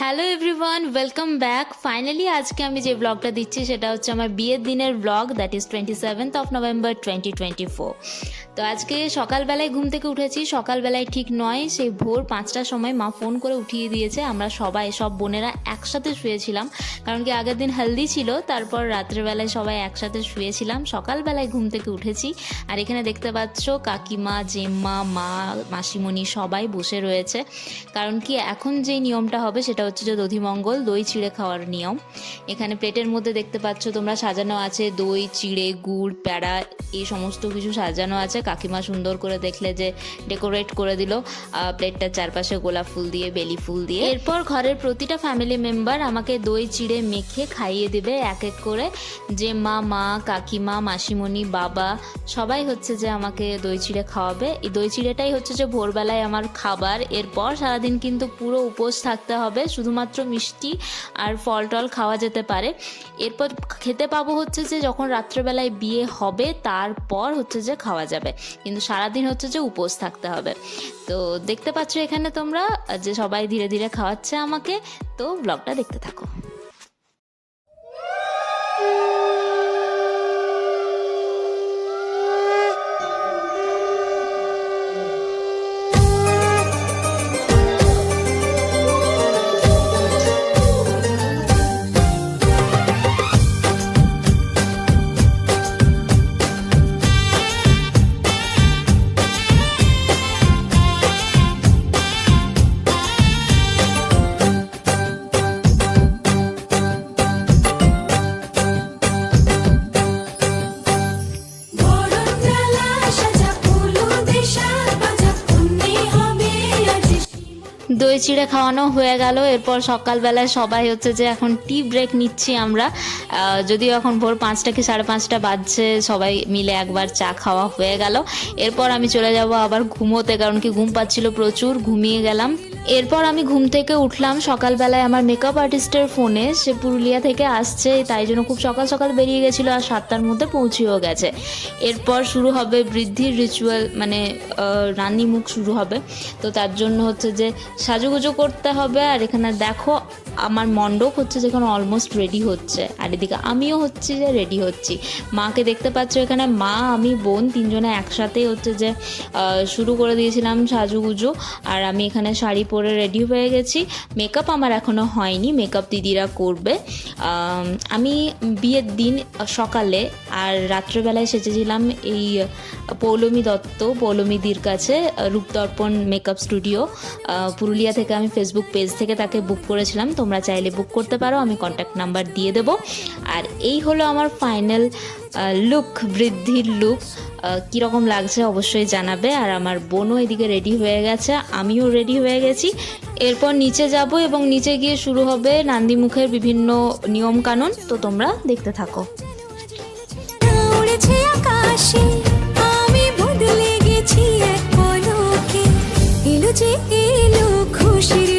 Hello everyone welcome back finally আজকে আমি যে ব্লগটা দিচ্ছি, সেটা হচ্ছে আমার বিয়ের দিনের blog that is twenty seventh of November twenty twenty four তো আজকে সকালবেলায় ঘুম থেকে উঠেছি। সকালবেলায় ঠিক নয়, সেই ভোর পাঁচটার সময় মা ফোন করে উঠিয়ে দিয়েছে। আমরা সবাই, সব বোনেরা একসাথে শুয়েছিলাম। কারণ কি আগের দিন হেলদি ছিল, তারপর রাত্রেবেলায় সবাই একসাথে শুয়েছিলাম। সকালবেলায় ঘুম থেকে উঠেছি। আর এখানে দেখতে পাচ্ছ কাকিমা, জেম্মা, মা, মাসিমণি সবাই বসে রয়েছে। কারণ কি এখন যে নিয়মটা হবে, সেটা হচ্ছে যে দধিমঙ্গল দই চিড়ে খাওয়ার নিয়ম। এখানে প্লেটের মধ্যে দেখতে পাচ্ছ তোমরা সাজানো আছে দই, চিড়ে, গুড়, প্যাড়া, এই সমস্ত কিছু সাজানো আছে। কাকিমা সুন্দর করে দেখলে যে ডেকোরেট করে দিল প্লেটটার চারপাশে গোলাপ ফুল দিয়ে, বেলি ফুল দিয়ে। এরপর ঘরের প্রতিটা ফ্যামিলি মেম্বার আমাকে দই চিড়ে মেখে খাইয়ে দেবে এক এক করে। যে মা মা, কাকিমা, মাসিমণি, বাবা, সবাই হচ্ছে যে আমাকে দই চিড়ে খাওয়াবে। এই দই চিড়েটাই হচ্ছে যে ভোরবেলায় আমার খাবার। এরপর সারাদিন কিন্তু পুরো উপোস থাকতে হবে, শুধুমাত্র মিষ্টি আর ফল টল খাওয়া যেতে পারে। এরপর খেতে পাবো হচ্ছে যে যখন রাত্রেবেলায় বিয়ে হবে, তারপর হচ্ছে যে খাওয়া যাবে। কিন্তু সারাদিন হচ্ছে যে উপোস থাকতে হবে। তো দেখতে পাচ্ছ এখানে তোমরা যে সবাই ধীরে ধীরে খাওয়াচ্ছে আমাকে, তো ব্লগটা দেখতে থাকো। দই চিড়ে খাওয়ানো হয়ে গেল। এরপর সকালবেলায় সবাই হচ্ছে যে এখন টি ব্রেক নিচ্ছি আমরা। যদিও এখন ভোর পাঁচটা কি সাড়ে পাঁচটা বাজছে, সবাই মিলে একবার চা খাওয়া হয়ে গেল। এরপর আমি চলে যাব আবার ঘুমোতে, কারণ কি ঘুম পাচ্ছিল প্রচুর, ঘুমিয়ে গেলাম। এরপর আমি ঘুম থেকে উঠলাম। সকালবেলায় আমার মেকআপ আর্টিস্টের ফোনে সে পুরুলিয়া থেকে আসছে, তাই জন্য খুব সকাল সকাল বেরিয়ে গেছিল আর সাতটার মধ্যে পৌঁছেও গেছে। এরপর শুরু হবে বৃদ্ধির রিচুয়াল মানে রান্নি মুখ শুরু হবে। তো তার জন্য হচ্ছে যে সাজুগুজু করতে হবে আর এখানে দেখো আমার মণ্ডপ হচ্ছে যেখানে অলমোস্ট রেডি হচ্ছে। আর এদিকে আমিও হচ্ছে যে রেডি হচ্ছি। মাকে দেখতে পাচ্ছ এখানে মা, আমি, বোন তিনজনে একসাথে হচ্ছে যে শুরু করে দিয়েছিলাম সাজুগুজু। আর আমি এখানে শাড়ি পরে রেডি হয়ে গেছি। মেকআপ আমার এখনও হয়নি মেকআপ দিদিরা করবে। আমি বিয়ের দিন সকালে আর রাত্রেবেলায় সেজেছিলাম এই পৌলমী দত্ত পৌলমীদির কাছে, রূপদর্পণ মেকআপ স্টুডিও পুরুলিয়া থেকে আমি ফেসবুক পেজ থেকে তাকে বুক করেছিলাম। তোমরা চাইলে বুক করতে পারো, আমি কন্ট্যাক্ট নাম্বার দিয়ে দেবো। আর এই হলো আমার ফাইনাল লুক বৃদ্ধির লুক কীরকম লাগছে অবশ্যই জানাবে। আর আমার বোনও এদিকে রেডি হয়ে গেছে, আমিও রেডি হয়ে গেছি। এরপর নিচে যাব এবং নিচে গিয়ে শুরু হবে নান্দিমুখের বিভিন্ন নিয়মকানুন। তো তোমরা দেখতে থাকো। আকাশে, আমি খুশির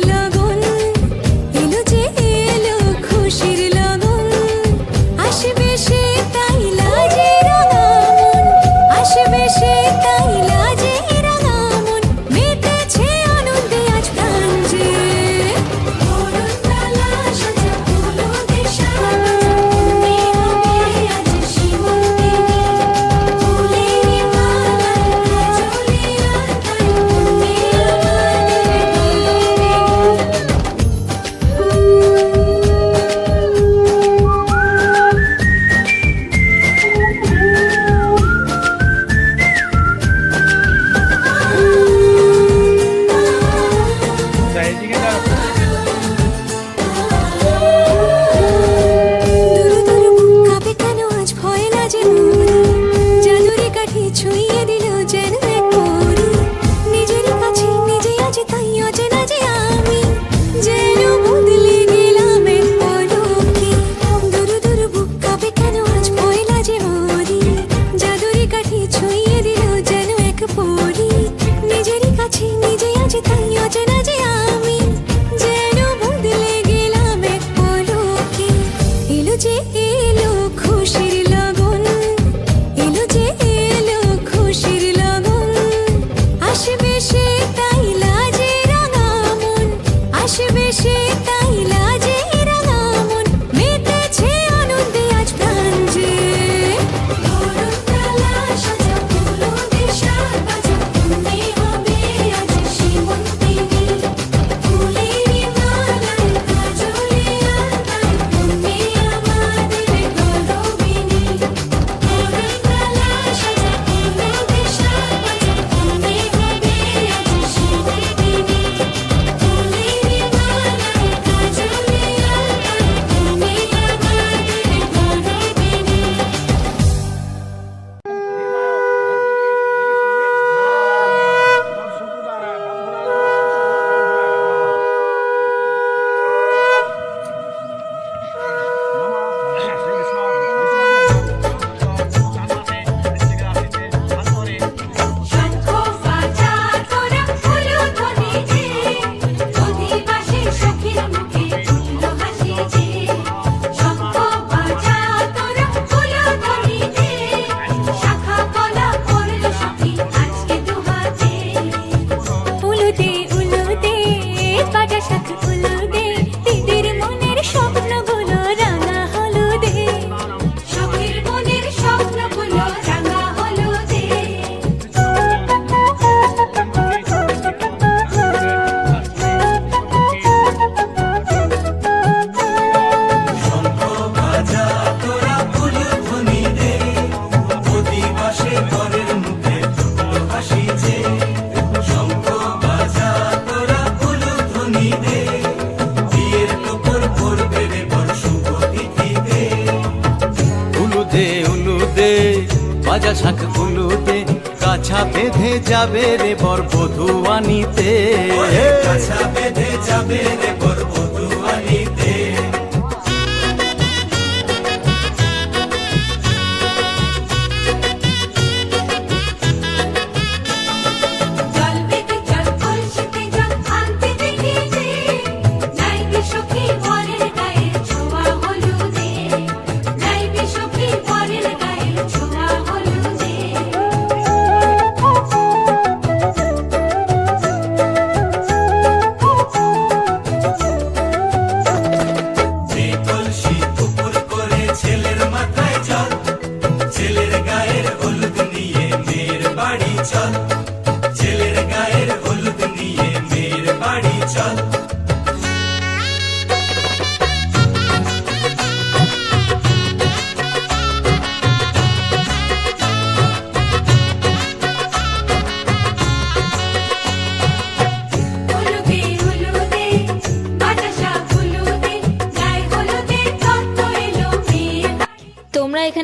বেঁধে যাবে রে বর বধু আনিতে কাছা বেঁধে যাবে রে বর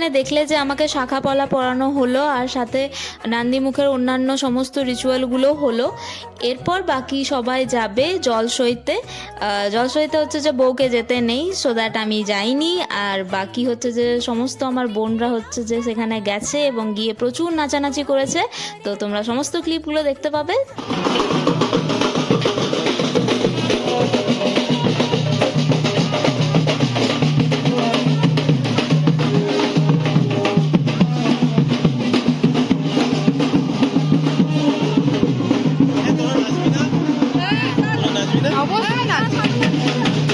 এখানে দেখলে যে আমাকে শাখা পলা পরানো হলো আর সাথে নান্দিমুখের অন্যান্য সমস্ত রিচুয়ালগুলো হলো। এরপর বাকি সবাই যাবে জল সইতে জল সইতে হচ্ছে যে বউকে যেতে নেই সো দ্যাট আমি যাইনি। আর বাকি হচ্ছে যে সমস্ত আমার বোনরা হচ্ছে যে সেখানে গেছে এবং গিয়ে প্রচুর নাচানাচি করেছে। তো তোমরা সমস্ত ক্লিপগুলো দেখতে পাবে। অবশ্যই নাচবি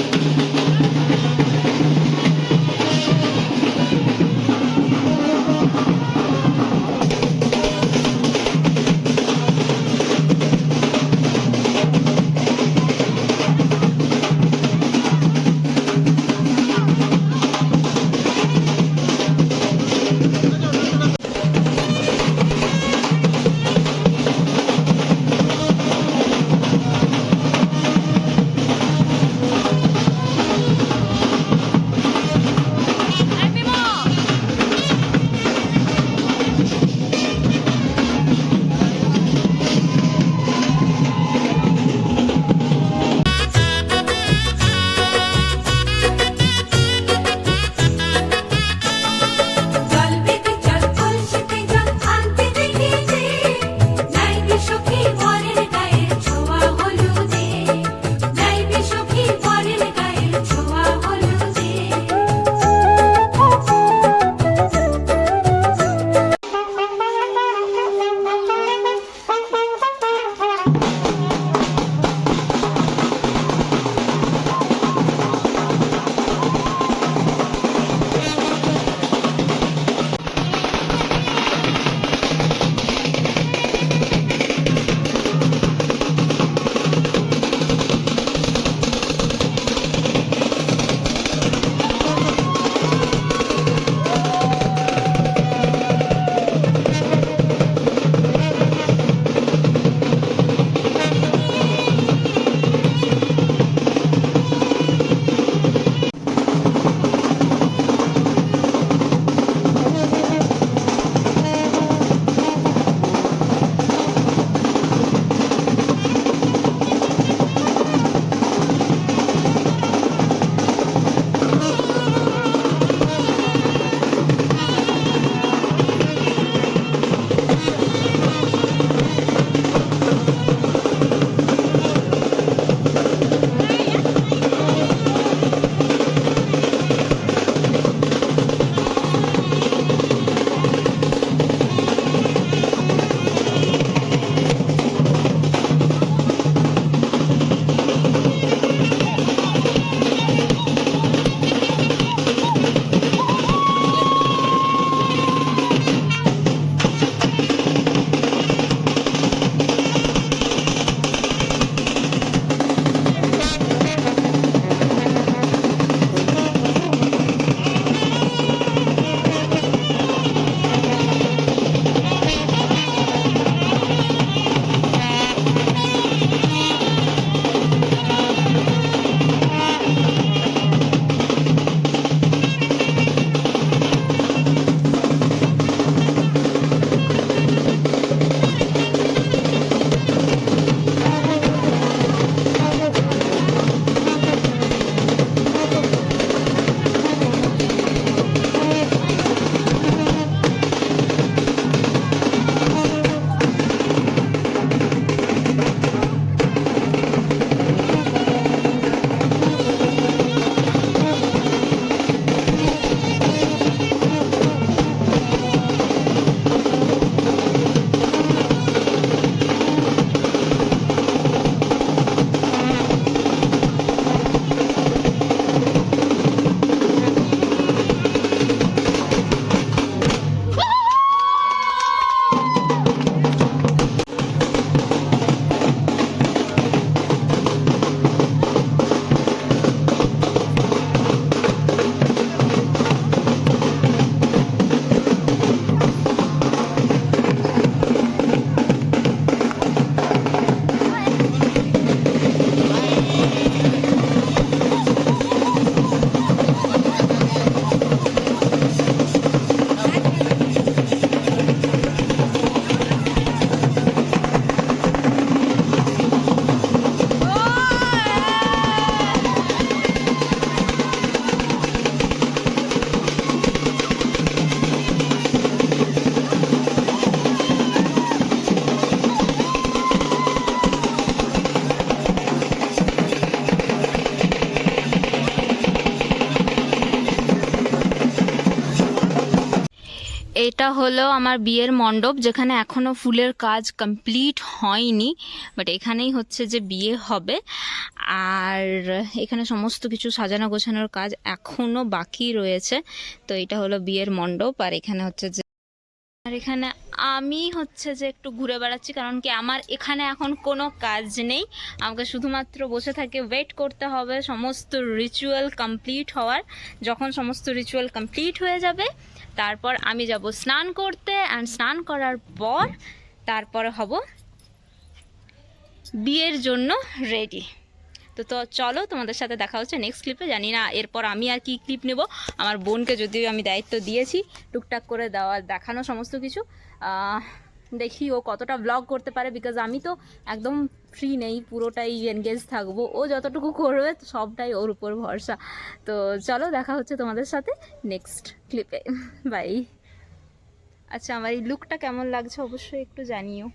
এটা হলো আমার বিয়ের মণ্ডপ, যেখানে এখনও ফুলের কাজ কমপ্লিট হয়নি বাট এখানেই হচ্ছে যে বিয়ে হবে। আর এখানে সমস্ত কিছু সাজানো গোছানোর কাজ এখনও বাকি রয়েছে, তো এটা হলো বিয়ের মণ্ডপ। আর এখানে হচ্ছে যে, আর এখানে আমি হচ্ছে যে একটু ঘুরে বেড়াচ্ছি, কারণ কি আমার এখানে এখন কোনো কাজ নেই। আমাকে শুধুমাত্র বসে থাকে ওয়েট করতে হবে, সমস্ত রিচুয়াল কমপ্লিট হওয়ার। যখন সমস্ত রিচুয়াল কমপ্লিট হয়ে যাবে তারপর আমি যাব স্নান করতে অ্যান্ড স্নান করার পর তারপরে হব বিয়ের জন্য রেডি তো তো চলো তোমাদের সাথে দেখা হচ্ছে নেক্সট ক্লিপে জানি না এরপর আমি আর কি ক্লিপ নেব। আমার বোনকে যদিও আমি দায়িত্ব দিয়েছি, টুকটাক করে দেওয়া, দেখানো সমস্ত কিছু। দেখি ও কতটা ব্লগ করতে পারে বিকজ আমি তো একদম ফ্রি নেই, পুরোটাই এনগেজ থাকব। ও যতটুকু করবে, সবটাই ওর উপর ভরসা। তো চলো, দেখা হচ্ছে তোমাদের সাথে নেক্সট ক্লিপে বাই আচ্ছা আমার এই লুকটা কেমন লাগছে অবশ্যই একটু জানিও।